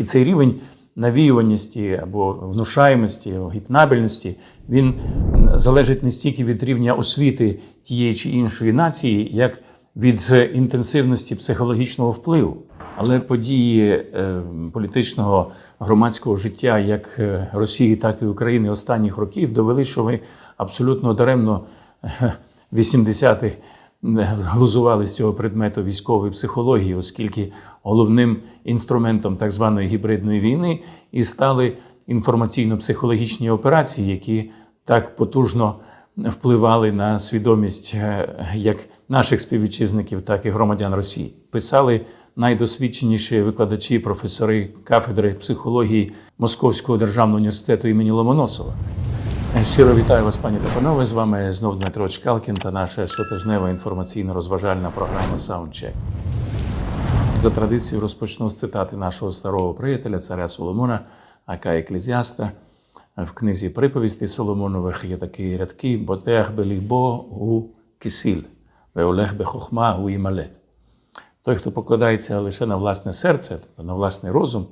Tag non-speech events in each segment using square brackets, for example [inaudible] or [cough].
І цей рівень навіюваності або внушаємості, гіпнабельності, він залежить не стільки від рівня освіти тієї чи іншої нації, як від е, інтенсивності психологічного впливу. Але події е, політичного громадського життя як е, Росії, так і України останніх років довели, що ми абсолютно даремно е, 80-х глузували з цього предмету військової психології, оскільки головним інструментом так званої гібридної війни і стали інформаційно-психологічні операції, які так потужно впливали на свідомість е, як наших співвітчизників, так і громадян Росії. Писали найдосвідченіші викладачі, професори кафедри психології Московського державного університету імені Ломоносова. Щиро вітаю вас, пані та панове. З вами знов Дмитро Чкалкін та наша щотижнева інформаційно-розважальна програма Soundcheck. За традицією розпочну з цитати нашого старого приятеля, царя Соломона, ака еклезіаста. В книзі приповістей Соломонових є такі рядки: Ботех белібо гу кисіль, веолех бехохма гу імалет. Той, хто покладається лише на власне серце, тобто на власний розум,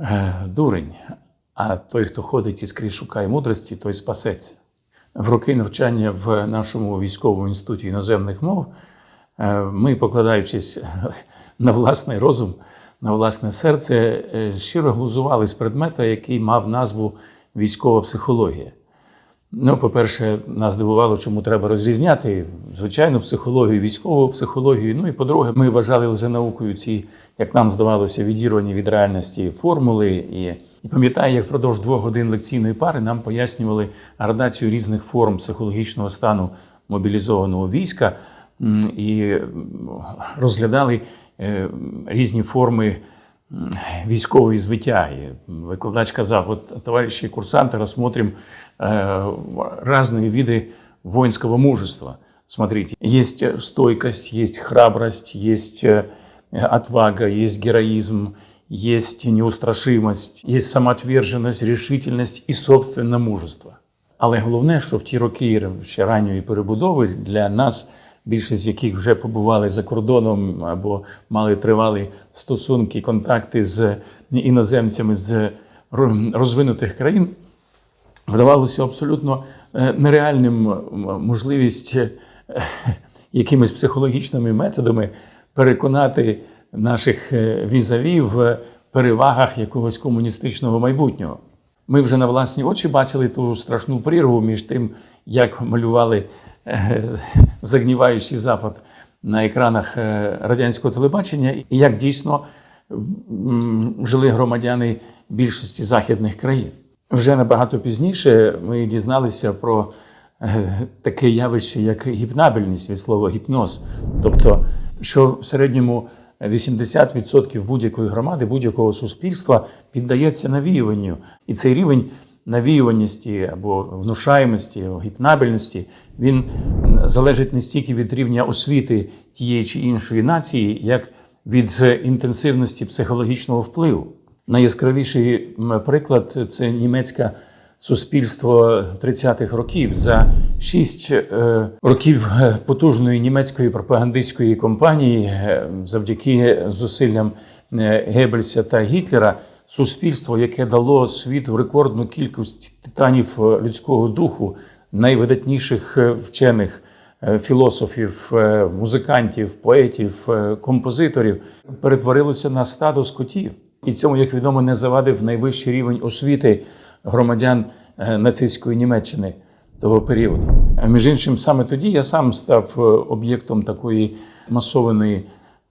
е, дурень. А той, хто ходить і скрізь шукає мудрості, той спасеться. В роки навчання в нашому військовому інституті іноземних мов е, ми, покладаючись [laughs] на власний розум, на власне серце, е, щиро глузували з предмета, який мав назву військова психологія. Ну, по-перше, нас дивувало, чому треба розрізняти звичайну психологію, військову психологію. Ну і по-друге, ми вважали лженаукою ці, як нам здавалося, відірвані від реальності формули. І, і пам'ятаю, як впродовж двох годин лекційної пари нам пояснювали градацію різних форм психологічного стану мобілізованого війська м, і м, розглядали е, різні форми м, військової звиття. І викладач казав: от, товариші курсанти, розсмотрим э, разные виды воинского мужества. Смотрите, есть э, стойкость, есть храбрость, есть э, отвага, есть героизм, есть неустрашимость, есть самоотверженность, решительность і собственне мужество. Але головне, що в ті роки ще ранньої перебудови для нас, більшість з яких вже побували за кордоном або мали тривалі стосунки, контакти з іноземцями з розвинутих країн, вдавалося абсолютно е, нереальним можливість е, якимись психологічними методами переконати наших е, візаві в перевагах якогось комуністичного майбутнього. Ми вже на власні очі бачили ту страшну прірву між тим, як малювали е, загніваючий запад на екранах е, радянського телебачення, і як дійсно жили громадяни більшості західних країн. Вже набагато пізніше ми дізналися про таке явище, як гіпнабельність від слова гіпноз. Тобто, що в середньому 80% будь-якої громади, будь-якого суспільства піддається навіюванню. І цей рівень навіюваності або внушаємості, гіпнабельності, він залежить не стільки від рівня освіти тієї чи іншої нації, як від інтенсивності психологічного впливу. Найяскравіший приклад це німецьке суспільство 30-х років. За шість е, років е, потужної німецької пропагандистської кампанії, е, завдяки зусиллям Геббельса та Гітлера, суспільство, яке дало світу рекордну кількість титанів людського духу, найвидатніших вчених філософів, музикантів, поетів, композиторів, перетворилося на стадо скотів. І цьому, як відомо, не завадив найвищий рівень освіти громадян е, нацистської Німеччини того періоду. А Між іншим, саме тоді я сам став е, об'єктом такої масованої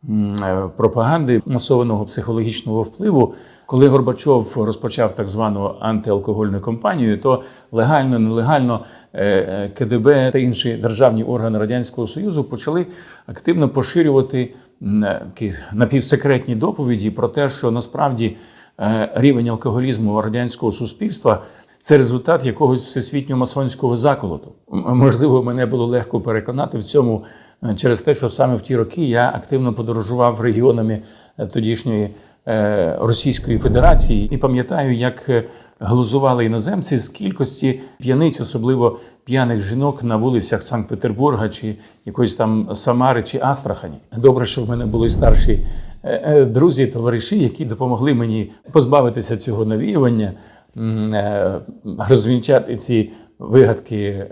е, пропаганди, масованого психологічного впливу. Коли Горбачов розпочав так звану антиалкогольну кампанію, то легально, нелегально е, е, КДБ та інші державні органи Радянського Союзу почали активно поширювати е, такі напівсекретні доповіді про те, що насправді е, рівень алкоголізму радянського суспільства це результат якогось всесвітнього масонського заколоту. Можливо, мене було легко переконати в цьому е, через те, що саме в ті роки я активно подорожував регіонами е, тодішньої е, Російської Федерації і пам'ятаю, як е, глузували іноземці з кількості п'яниць, особливо п'яних жінок на вулицях Санкт-Петербурга чи якоїсь там Самари чи Астрахані. Добре, що в мене були старші е, е, друзі, товариші, які допомогли мені позбавитися цього навіювання, е, розвінчати ці вигадки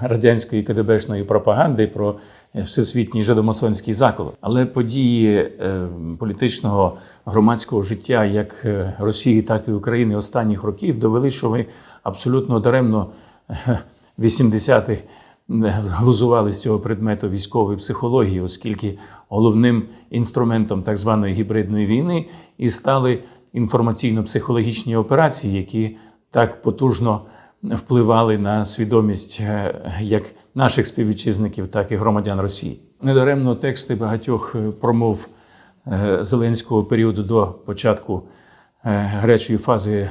радянської КДБшної пропаганди про всесвітній жидомасонський заколот. Але події е, політичного громадського життя як е, Росії, так і України останніх років довели, що ми абсолютно даремно е, 80-х глузували з цього предмету військової психології, оскільки головним інструментом так званої гібридної війни і стали інформаційно-психологічні операції, які так потужно впливали на свідомість е, як наших співвітчизників, так і громадян Росії. Недаремно тексти багатьох е, промов е, Зеленського періоду до початку гарячої фази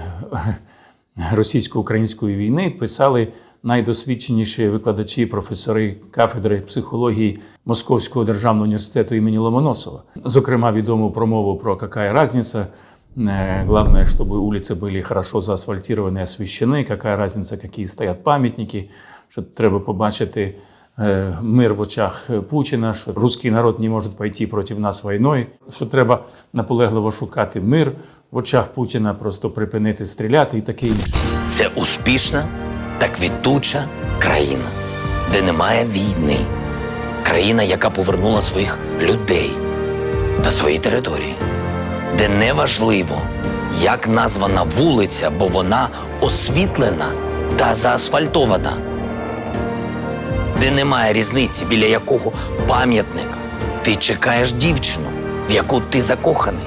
російсько-української війни писали найдосвідченіші викладачі, професори кафедри психології Московського державного університету імені Ломоносова. Зокрема, відому промову про «Какая разница?» Э, Главное, чтобы улицы были хорошо заасфальтированы и освещены. Какая разница, какие стоять пам'ятники, що треба побачити е, мир в очах Путіна, що русський народ не може пойти проти нас війною, що треба наполегливо шукати мир в очах Путіна, просто припинити стріляти і таке інше. Це успішна та квітуча країна, де немає війни. Країна, яка повернула своїх людей та свої території, де не важливо, як названа вулиця, бо вона освітлена та заасфальтована, де немає різниці, біля якого пам'ятника ти чекаєш дівчину, в яку ти закоханий.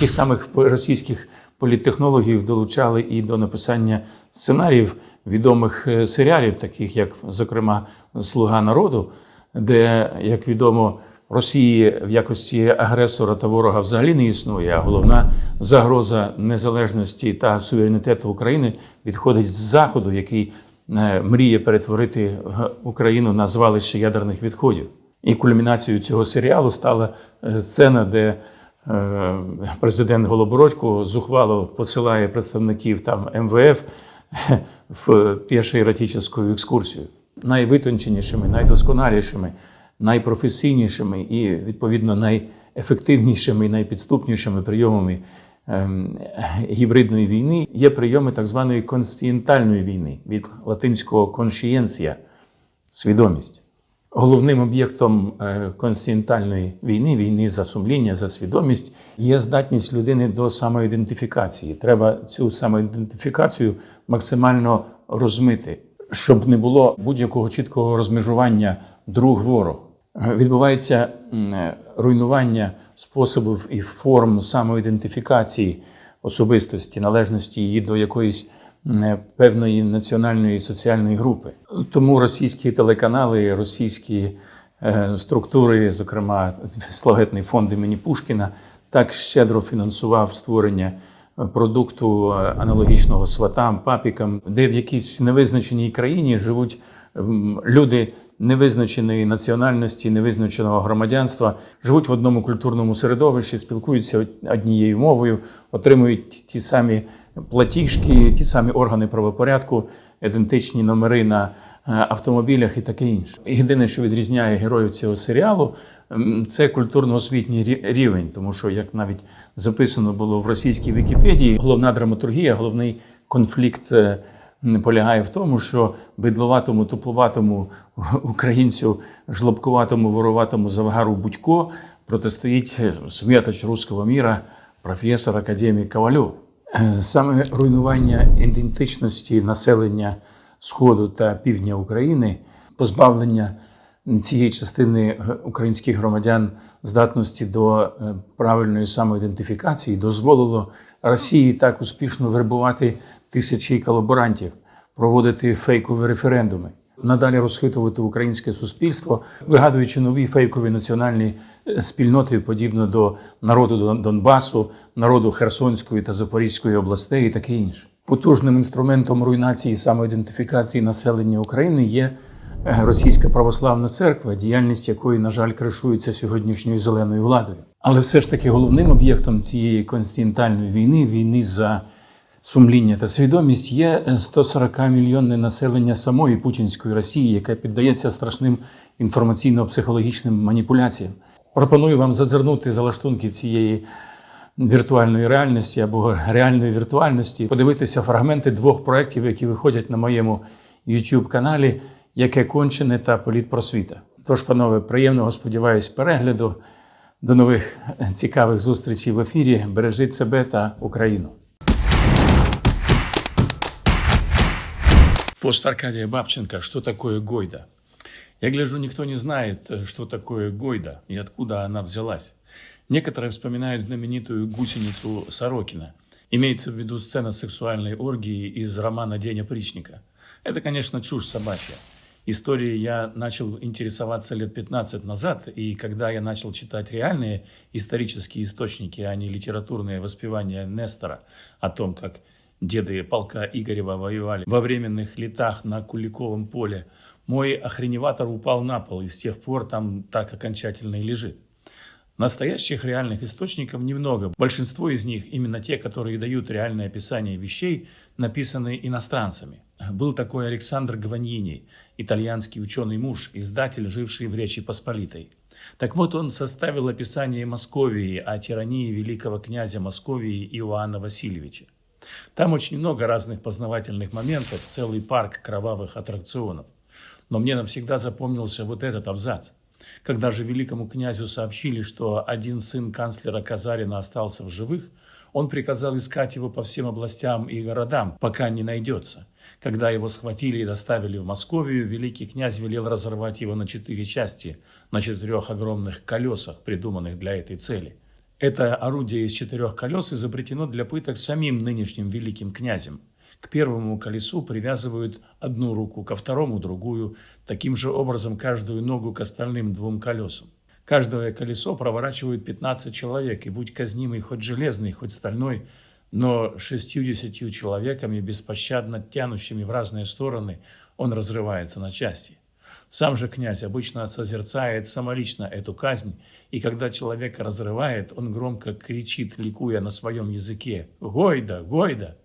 Тих самих російських політтехнологів долучали і до написання сценаріїв відомих е, серіалів, таких як, зокрема, Слуга народу, де, як відомо, Росії в якості агресора та ворога взагалі не існує. А головна загроза незалежності та суверенітету України відходить з заходу, який е, мріє перетворити е, Україну на звалище ядерних відходів. І кульмінацією цього серіалу стала сцена, де президент Голобородько зухвало посилає представників там МВФ в пішоеротичну екскурсію. Найвитонченішими, найдосконалішими, найпрофесійнішими і, відповідно, найефективнішими і найпідступнішими прийомами ем, гібридної війни є прийоми так званої конституціональної війни від латинського коншієнція свідомість. Головним об'єктом е, війни, війни за сумління, за свідомість, є здатність людини до самоідентифікації. Треба цю самоідентифікацію максимально розмити, щоб не було будь-якого чіткого розмежування друг-ворог. Е, Відбувається е, руйнування способів і форм самоідентифікації особистості, належності її до якоїсь певної національної і соціальної групи. Тому російські телеканали, російські е, структури, зокрема Славетний фонд імені Пушкіна, так щедро фінансував створення е, продукту е, аналогічного сватам, папікам, де в якійсь невизначеній країні живуть люди невизначеної національності, невизначеного громадянства, живуть в одному культурному середовищі, спілкуються однією мовою, отримують ті самі платіжки, ті самі органи правопорядку, ідентичні номери на е, автомобілях і таке інше. Єдине, що відрізняє героїв цього серіалу, це культурно-освітній рівень, тому що, як навіть записано було в російській Вікіпедії, головна драматургія, головний конфлікт. е, Полягає в тому, що бидловатому, тупловатому українцю, жлобкуватому, вороватому завгару Будько протистоїть е, святоч руського міра, професор академік Ковальов. Е, Саме руйнування ідентичності населення Сходу та півдня України, позбавлення цієї частини українських громадян здатності до е, правильної самоідентифікації дозволило Росії так успішно вербувати тисячі колаборантів, проводити фейкові референдуми, надалі розхитувати українське суспільство, вигадуючи нові фейкові національні е, спільноти, подібно до народу Дон- Донбасу, народу Херсонської та Запорізької областей і таке інше. Потужним інструментом руйнації і самоідентифікації населення України є е, Російська православна церква, діяльність якої, на жаль, кришується сьогоднішньою зеленою владою. Але все ж таки головним об'єктом цієї континентальної війни, війни за сумління та свідомість, є 140 мільйонне населення самої путінської Росії, яке піддається страшним інформаційно-психологічним маніпуляціям. Пропоную вам зазирнути за лаштунки цієї віртуальної реальності або реальної віртуальності, подивитися фрагменти двох проєктів, які виходять на моєму youtube каналі Яке кончене та політпросвіта. Тож, панове, приємного сподіваюсь перегляду. До нових цікавих зустрічей в ефірі. Бережіть себе та Україну. Пост Аркадия Бабченко «Что такое Гойда?» Я гляжу, никто не знает, что такое Гойда и откуда она взялась. Некоторые вспоминают знаменитую гусеницу Сорокина. Имеется в виду сцена сексуальной оргии из романа «День опричника». Это, конечно, чушь собачья. Историей я начал интересоваться лет 15 назад, и когда я начал читать реальные исторические источники, а не литературные воспевания Нестора о том, как деды полка Игорева воевали во временных летах на Куликовом поле, мой охреневатор упал на пол и с тех пор там так окончательно и лежит. Настоящих реальных источников немного. Большинство из них, именно те, которые дают реальное описание вещей, написаны иностранцами. Был такой Александр Гваньини, итальянский ученый-муж, издатель, живший в Речи Посполитой. Так вот, он составил описание Московии о тирании великого князя Московии Иоанна Васильевича. Там очень много разных познавательных моментов, целый парк кровавых аттракционов. Но мне навсегда запомнился вот этот абзац. Когда же великому князю сообщили, что один сын канцлера Казарина остался в живых, он приказал искать его по всем областям и городам, пока не найдется. Когда его схватили и доставили в Московию, великий князь велел разорвать его на четыре части, на четырех огромных колесах, придуманных для этой цели. Это орудие из четырех колес изобретено для пыток самим нынешним великим князем. К первому колесу привязывают одну руку, ко второму другую, таким же образом каждую ногу к остальным двум колесам. Каждое колесо проворачивают 15 человек, и будь казнимый хоть железный, хоть стальной, но 60 человеками, беспощадно тянущими в разные стороны, он разрывается на части. Сам же князь обычно созерцает самолично эту казнь, и когда человека разрывает, он громко кричит, ликуя на своем языке «Гойда! Гойда!»,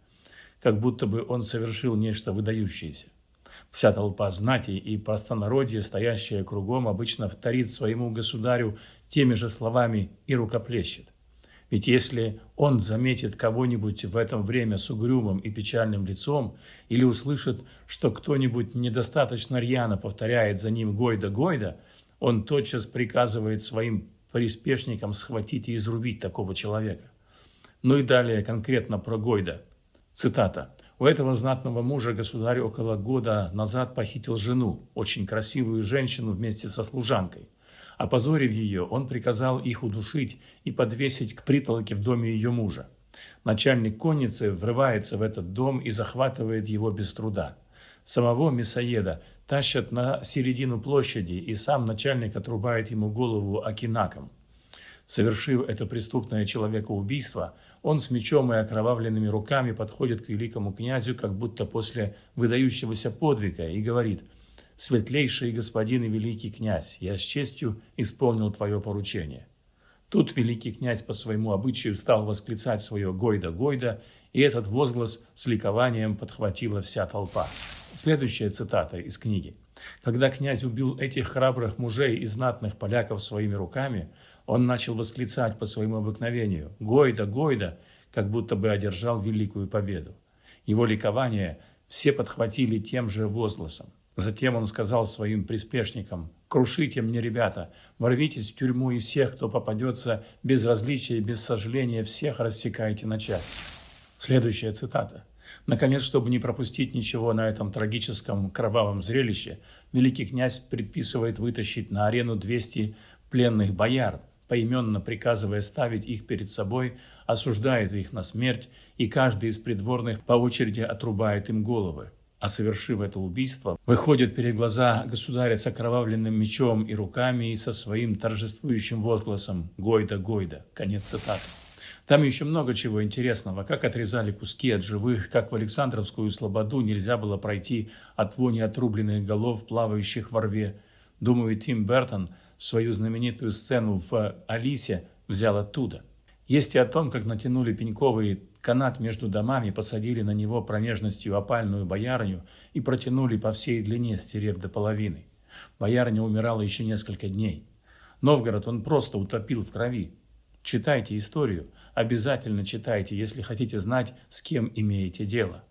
как будто бы он совершил нечто выдающееся. Вся толпа знати и простонародье, стоящая кругом, обычно вторит своему государю теми же словами и рукоплещет. Ведь если он заметит кого-нибудь в это время с угрюмым и печальным лицом или услышит, что кто-нибудь недостаточно рьяно повторяет за ним «Гойда-Гойда», он тотчас приказывает своим приспешникам схватить и изрубить такого человека. Ну и далее конкретно про Гойда. Цитата. У этого знатного мужа государь около года назад похитил жену, очень красивую женщину вместе со служанкой. Опозорив ее, он приказал их удушить и подвесить к притолоке в доме ее мужа. Начальник конницы врывается в этот дом и захватывает его без труда. Самого мясоеда тащат на середину площади, и сам начальник отрубает ему голову акинаком. Совершив это преступное человекоубийство, он с мечом и окровавленными руками подходит к великому князю, как будто после выдающегося подвига, и говорит «Светлейший господин и великий князь, я с честью исполнил твое поручение». Тут великий князь по своему обычаю стал восклицать свое «Гойда-Гойда», и этот возглас с ликованием подхватила вся толпа. Следующая цитата из книги. Когда князь убил этих храбрых мужей и знатных поляков своими руками, он начал восклицать по своему обыкновению «Гойда, Гойда!», как будто бы одержал великую победу. Его ликование все подхватили тем же возгласом. Затем он сказал своим приспешникам «Крушите мне, ребята, ворвитесь в тюрьму и всех, кто попадется без различия и без сожаления, всех рассекайте на части». Следующая цитата. Наконец, чтобы не пропустить ничего на этом трагическом кровавом зрелище, великий князь предписывает вытащить на арену 200 пленных бояр, поименно приказывая ставить их перед собой, осуждает их на смерть, и каждый из придворных по очереди отрубает им головы. А совершив это убийство, выходит перед глаза государя с окровавленным мечом и руками и со своим торжествующим возгласом «Гойда, Гойда». Конец цитаты. Там еще много чего интересного, как отрезали куски от живых, как в Александровскую слободу нельзя было пройти от вони отрубленных голов, плавающих во рве. Думаю, Тим Бертон свою знаменитую сцену в «Алисе» взял оттуда. Есть и о том, как натянули пеньковый канат между домами, посадили на него промежностью опальную боярню и протянули по всей длине, стерев до половины. Боярня умирала еще несколько дней. Новгород он просто утопил в крови. Читайте историю, обязательно читайте, если хотите знать, с кем имеете дело.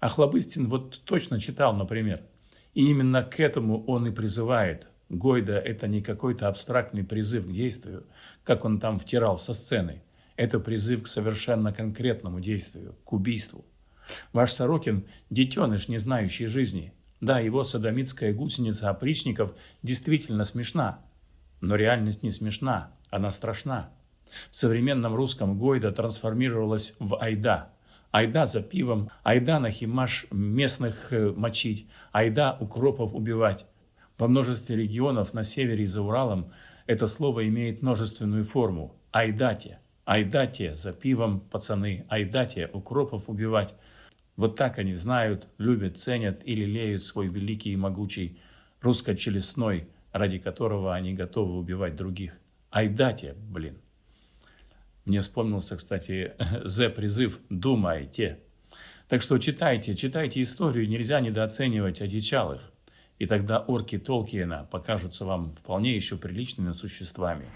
А Хлобыстин вот точно читал, например. И именно к этому он и призывает. Гойда – это не какой-то абстрактный призыв к действию, как он там втирал со сцены. Это призыв к совершенно конкретному действию, к убийству. Ваш Сорокин – детеныш, не знающий жизни. Да, его садомитская гусеница опричников действительно смешна. Но реальность не смешна, она страшна. В современном русском Гойда трансформировалась в Айда. Айда за пивом, айда на химаш местных э, мочить, айда укропов убивать. Во множестве регионов на севере и за Уралом это слово имеет множественную форму – айдате. Айдате за пивом, пацаны, айдате укропов убивать. Вот так они знают, любят, ценят и лелеют свой великий и могучий русско-челюстной, ради которого они готовы убивать других. Айдате, блин. Мне вспомнился, кстати, [laughs] З-призыв «Думайте». Так что читайте, читайте историю, нельзя недооценивать одичалых. и тогда орки Толкиена покажутся вам вполне еще приличными существами.